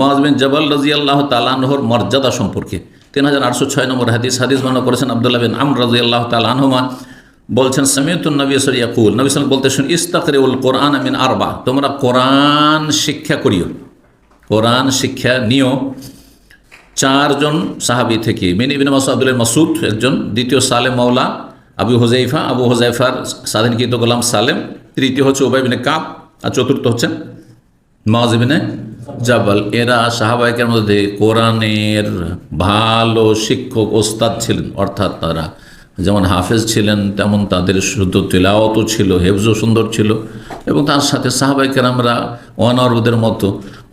মহাজবিন জবাল রাজি আল্লাহ তালাহর মর্যাদা সম্পর্কে। তিন হাজার আটশো ছয় নম্বর হাদিস হাদিস বর্ণনা করেছেন আবদুল্লাহ বিন আম রাজি আল্লাহ তালাহমা বলছেন সামিয়তুল নবী সরিয়াকুল নবী সাল বলতে শুন ইস্তাকরে উল কোরআন আমিন আরবা। তোমরা কোরআন শিক্ষা করিও। কোরআন শিক্ষা নিও। চারজন সাহাবি থেকে, মিন ইবিন মাসুদ আব্দুল মাসুদ একজন, দ্বিতীয় সালেম মাওলা আবু হোজাইফা আবু হোজাইফার স্বাধীনকৃত গোলাম সালেম, তৃতীয় হচ্ছে ওবাইবিনে কাপ আর চতুর্থ হচ্ছেন মাজিবিনে জাবাল, এরা সাহাবাহিকের মধ্যে কোরআনের ভালো শিক্ষক ওস্তাদ ছিলেন, অর্থাৎ তারা যেমন হাফেজ ছিলেন, তেমন তাদের শুদ্ধ তেলাওয়াতও ছিল, হেফজও সুন্দর ছিল এবং তার সাথে সাহাবাহিকের আমরা অনারবদের মতো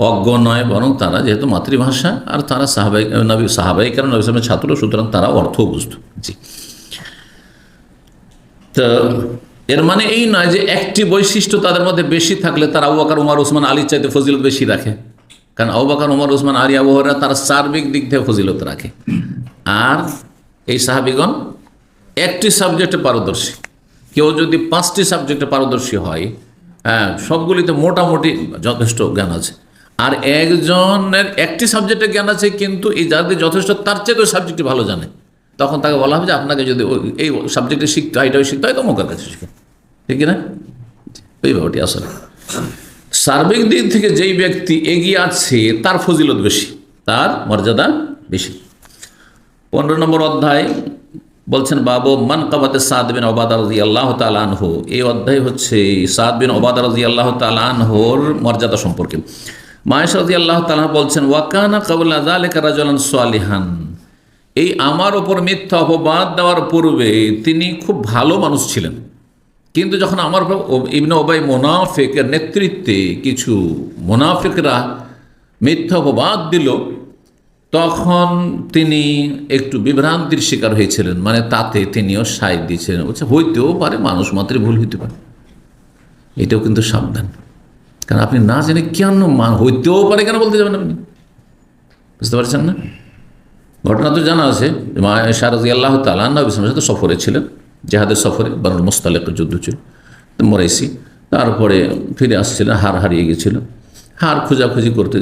অজ্ঞ নয়, বরং তারা যেহেতু মাতৃভাষা, আর তারা সাহাবাহিক নবী সাহাবাহিকের নবী ছাত্র, সুতরাং তারা অর্থ বুঝত। জি তো এর মানে এই নয় যে একটি বৈশিষ্ট্য তাদের মধ্যে বেশি থাকলে তারা আবু বাকার, উমার ওসমান আলীর চাইতে ফজিলত বেশি রাখে। কারণ আবু বাকার, উমার ওসমান আলী আবহাওয়ারা তারা সার্বিক দিক থেকে ফজিলত রাখে। আর এই সাহাবিগণ একটি সাবজেক্টে পারদর্শী। কেউ যদি পাঁচটি সাবজেক্টে পারদর্শী হয় হ্যাঁ সবগুলিতে মোটামুটি যথেষ্ট জ্ঞান আছে। আর একজনের একটি সাবজেক্টে জ্ঞান আছে, কিন্তু এই যাদের যথেষ্ট, তার চেয়ে ওই সাবজেক্টটি ভালো জানে। তখন তাকে বলা হবে যে, আপনাকে যদি এই সাবজেক্টে শিখতে হয়, এটাও শিখতে হয় তো কাছে শিখে। ঠিক না ওই ব্যাপারটি আসলে। সার্বিক দিক থেকে যেই ব্যক্তি এগিয়ে আছে, তার ফজিলত বেশি, তার মর্যাদা বেশি। পনেরো নম্বর অধ্যায় বলছেন, বাবু মান কাবাতে সাদ বিন ওবাদা রাজি আল্লাহ তালানহ এই অধ্যায় হচ্ছে সাদ বিন ওবাদা রাজি আল্লাহ তালানহর মর্যাদা সম্পর্কে। মায়েশ রাজি আল্লাহ তালাহ বলছেন ওয়াকানা কাবুল্লা আলিকা সোয়ালিহান এই আমার ওপর মিথ্যা অপবাদ দেওয়ার পূর্বে তিনি খুব ভালো মানুষ ছিলেন। কিন্তু যখন আমার ইবনে ওবাই মোনাফেকের নেতৃত্বে কিছু মোনাফেকরা মিথ্যা অপবাদ দিল, তখন তিনি একটু বিভ্রান্তির শিকার হয়েছিলেন। মানে তাতে তিনিও সায় দিয়েছিলেন। বলছে, হইতেও পারে, মানুষ মাত্রই ভুল হইতে পারে। এটাও কিন্তু সাবধান। কারণ আপনি না জেনে কেন হইতেও পারে কেন বলতে যাবেন আপনি? বুঝতে পারছেন না? ঘটনা তো জানা আছে। শারদি আল্লাহ তালা নবী সাথে সফরে ছিলেন। জেহাদের সফরে বারুল মোস্তালেকের যুদ্ধ ছিল তো মরাইছি তারপরে ফিরে আসছিলেন হার হারিয়ে গেছিল। হার খোঁজাখুঁজি করতে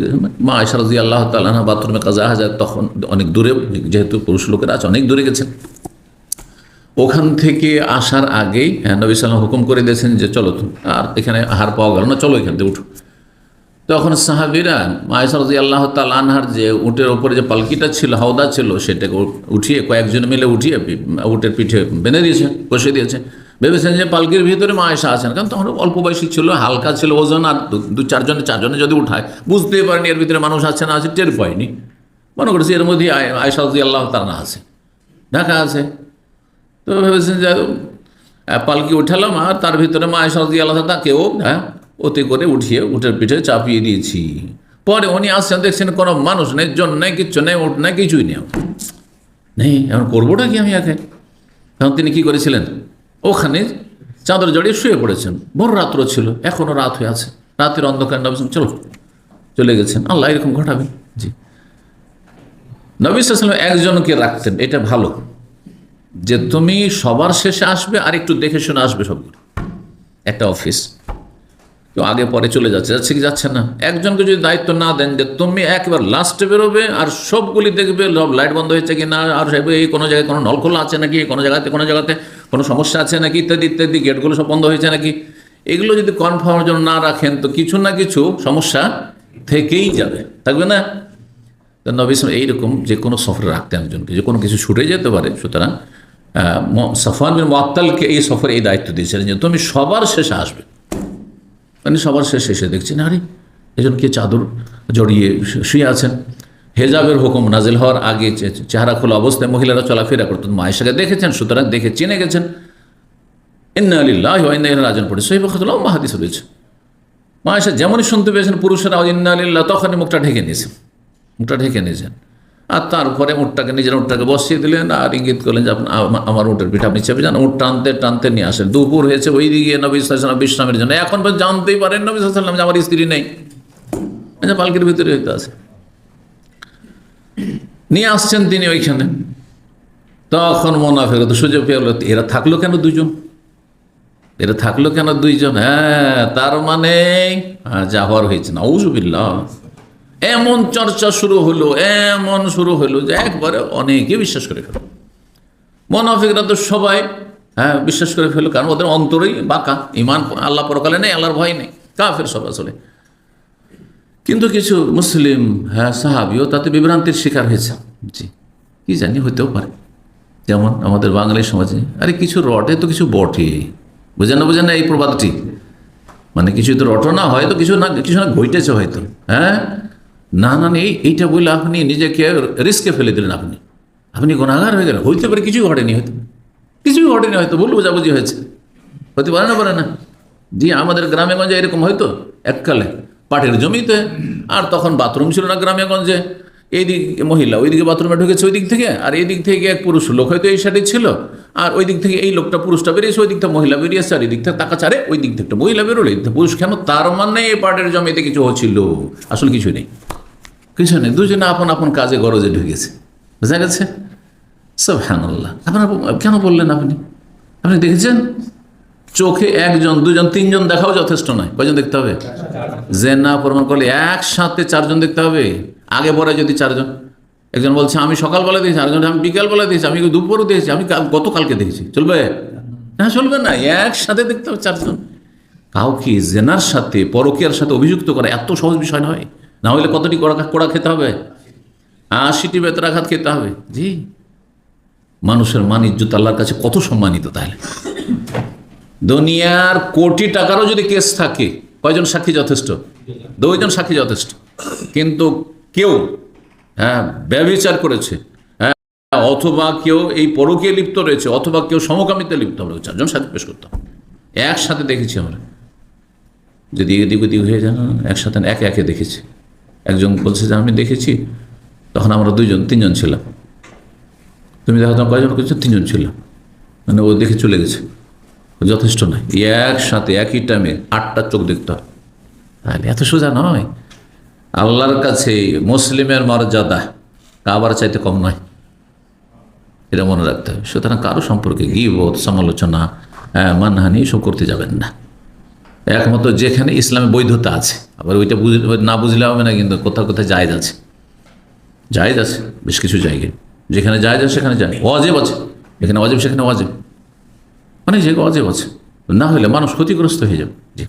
মা শারদি আল্লাহ তালা বাথরুমে কাজা হাজার তখন অনেক দূরে, যেহেতু পুরুষ লোকেরা আছে, অনেক দূরে গেছেন ওখান থেকে আসার আগেই হ্যাঁ নবী সাল্লাম হুকুম করে দিয়েছেন যে, চলো, আর এখানে হার পাওয়া গেল না, চলো এখান থেকে উঠো। তখন সাহাবিরা মায়েসারদি আল্লাহ তাল আনহার যে উটের ওপরে যে পালকিটা ছিল, হাওদা ছিল, সেটাকে উঠিয়ে কয়েকজন মিলে উঠিয়ে উটের পিঠে বেঁধে দিয়েছে, বসে দিয়েছে। ভেবেছেন যে পালকির ভিতরে মায়েশা আছেন, কারণ তখন অল্প বয়সী ছিল, হালকা ছিল ওজন, আর দু- চারজনে চারজনে যদি উঠায়, বুঝতেই পারেনি এর ভিতরে মানুষ আছে না আছে, টের পায়নি। মনে করেছে এর মধ্যে আয়সারদি আল্লাহ তার না আছে, ঢাকা আছে। তো ভেবেছেন যে পালকি উঠালাম, আর তার ভিতরে মা সাজি আল্লাহ তাকেও হ্যাঁ ওতে করে উঠিয়ে উঠের পিঠে চাপিয়ে দিয়েছি। পরে উনি আসছেন দেখছেন কোনো মানুষ নেই জন নেই কিচ্ছু নেই উঠ নেই কিছুই নেই। নেই এখন করবোটা কি আমি একে? তখন তিনি কি করেছিলেন? ওখানে চাদর জড়িয়ে শুয়ে পড়েছেন। বড় রাত্র ছিল এখনও রাত হয়ে আছে। রাতের অন্ধকার নবী বলছেন, চলো চলে গেছেন। আল্লাহ এরকম ঘটাবেন। জি। নবী একজনকে রাখতেন এটা ভালো। যে তুমি সবার শেষে আসবে আর একটু দেখে শুনে আসবে সবগুলো। একটা অফিস। কেউ আগে পরে চলে যাচ্ছে যাচ্ছে কি যাচ্ছে না? একজনকে যদি দায়িত্ব না দেন যে তুমি একবার লাস্টে বেরোবে আর সবগুলি দেখবে লাইট বন্ধ হয়েছে কি না আর এই কোনো জায়গায় কোনো নল খোলা আছে নাকি, কোনো জায়গাতে কোনো জায়গাতে কোনো সমস্যা আছে নাকি, ইত্যাদি ইত্যাদি, গেটগুলো সব বন্ধ হয়েছে নাকি? এগুলো যদি কনফার্মের জন্য না রাখেন, তো কিছু না কিছু সমস্যা থেকেই যাবে, থাকবে না? তো এইরকম যে কোনো সফরে রাখতেন একজনকে, যে কোনো কিছু ছুটে যেতে পারে। সুতরাং ম- বিন এই সফরে এই দায়িত্ব দিয়েছিলেন যে তুমি সবার শেষে আসবে। মানে সবার শেষে এসে দেখছেন আরে এজন কে চাদর জড়িয়ে শুয়ে আছেন। হেজাবের হুকুম নাজিল হওয়ার আগে চেহারা খোলা অবস্থায় মহিলারা চলাফেরা করতেন মায়েশাকে দেখেছেন, সুতরাং দেখে চিনে গেছেন। ইন্না আলিল্লাহ মায়েশা যেমনই শুনতে পেয়েছেন, পুরুষেরা ইন্না আলিল্লাহ তখনই মুখটা ঢেকে নিয়েছেন। মুখটা ঢেকে নিয়েছেন। আর তারপরে উঠটাকে নিজের উঠটাকে বসিয়ে দিলেন আর ইঙ্গিত করলেন যে আমার উঠের পিঠে আপনি চেপে যান। উঠ টানতে টানতে নিয়ে আসেন। দুপুর হয়েছে ওই দিকে নবী সাল্লাম বিশ্রামের জন্য। এখন পর্যন্ত জানতেই পারেন নবী সাল্লাম যে আমার স্ত্রী নেই। পালকির ভিতরে হইতে আছে। নিয়ে আসছেন তিনি ওইখানে। তখন মোনাফেক তো সুযোগ পেয়ে এরা থাকল কেন দুজন এরা থাকল কেন দুইজন? হ্যাঁ তার মানে যা হওয়ার হয়েছে না। ঔজুবিল্লাহ এমন চর্চা শুরু হলো, এমন শুরু হলো যে একবারে অনেকে বিশ্বাস করে ফেলো। মনাফিকরা তো সবাই হ্যাঁ বিশ্বাস করে ফেলো, কারণ ওদের অন্তরেই বাঁকা ইমান আল্লাহ পরকালে নেই, আল্লাহর ভয় নেই, কাফের সব আসলে। কিন্তু কিছু মুসলিম হ্যাঁ সাহাবিও তাতে বিভ্রান্তির শিকার হয়েছে। জি, কি জানি হইতেও পারে। যেমন আমাদের বাঙালি সমাজে, আরে কিছু রটে তো কিছু বটে। বোঝে না বোঝে না এই প্রবাদটি? মানে কিছু তো রটনা হয় তো, কিছু না কিছু না ঘটেছে হয়তো হ্যাঁ? না না না, এই এইটা বলে আপনি নিজেকে রিস্কে ফেলে দিলেন আপনি। আপনি গুণাগার হয়ে গেলেন। হইতে পারে কিছুই ঘটেনি হয়তো। কিছুই ঘটেনি হয়তো ভুল বোঝাবুঝি হয়েছে। হতে পারে না পারে না। জি আমাদের গ্রামে গঞ্জে এরকম হয়তো এককালে। পাটের জমিতে আর তখন বাথরুম ছিল না গ্রামে গঞ্জে। এইদিক মহিলা ওইদিকে বাথরুমে ঢুকেছে ওই দিক থেকে আর এই দিক থেকে এক পুরুষ লোক হয়তো এই সাইডে ছিল আর ওই দিক থেকে এই লোকটা পুরুষটা বেরিয়েছে ওই দিক থেকে মহিলা বেরিয়েছে আর এই দিক থেকে তাকা চারে ওই দিক থেকে মহিলা বেরোলো পুরুষ কেন? তার মানে এই পাটের জমিতে কিছু হচ্ছিল। আসলে কিছু নেই। কিছু নেই, দুজনে আপন আপন কাজে গরজে ঢুকেছে। বুঝা গেছে? সব হ্যান আল্লাহ আপনার কেন বললেন আপনি? আপনি দেখেছেন? চোখে একজন, দুজন, তিনজন দেখাও যথেষ্ট নয়। কয়জন দেখতে হবে? যে না প্রমাণ করলে একসাথে চারজন দেখতে হবে। আগে পরে যদি চারজন। একজন বলছে, আমি সকালবেলা দিয়েছি। আরেকজন, আমি বিকালবেলা দিয়েছি। আমি দুপুরও দিয়েছি। আমি গতকালকে দেখেছি চলবে? না চলবে না। একসাথে দেখতে হবে চারজন। কাউকে জেনার সাথে, পরকিয়ার সাথে অভিযুক্ত করা এত সহজ বিষয় নয়। না হলে কতটি কড়া কড়া খেতে হবে? আশিটি বেতরাঘাত খেতে হবে। জি। মানুষের মান, ইজ্জত আল্লাহর কাছে কত সম্মানিত তাহলে? দুনিয়ার কোটি টাকারও যদি কেস থাকে, কয়জন সাক্ষী যথেষ্ট? দুইজন সাক্ষী যথেষ্ট। কিন্তু কেউ হ্যাঁ ব্যবিচার করেছে হ্যাঁ অথবা কেউ এই পরকীয় লিপ্ত রয়েছে, অথবা কেউ সমকামিতে লিপ্ত আমরা চারজন সাক্ষী পেশ করতাম একসাথে দেখেছি আমরা। যদি এদিক ওদিক হয়ে যান একসাথে একে একে দেখেছি। একজন বলছে যে, আমি দেখেছি। তখন আমরা দুইজন, তিনজন ছিলাম। তুমি দেখো তোমার কয়জন করছ? তিনজন ছিলাম। মানে ও দেখে চলে গেছে। যথেষ্ট নয়। একসাথে, একই টাইমে আটটা চোখ দেখতে হয়। তাহলে এত সোজা নয়। আল্লাহর কাছে মুসলিমের মর্যাদা কাবার চাইতে কম নয়। এটা মনে রাখতে হবে। সুতরাং কারও সম্পর্কে গিবোধ সমালোচনা মানহানি এসব করতে যাবেন না। একমাত্র যেখানে ইসলামে বৈধতা আছে। আবার ওইটা বুঝ, না বুঝলে হবে না কিন্তু কোথাও কোথায় জায়জ আছে। জায়জ আছে, বেশ কিছু জায়গায়। যেখানে জায়জ আছে, সেখানে যায় অজেব আছে। যেখানে অজেব সেখানে অজেব অনেক জায়গায় অজেব আছে। না হলে মানুষ ক্ষতিগ্রস্ত হয়ে যাবে।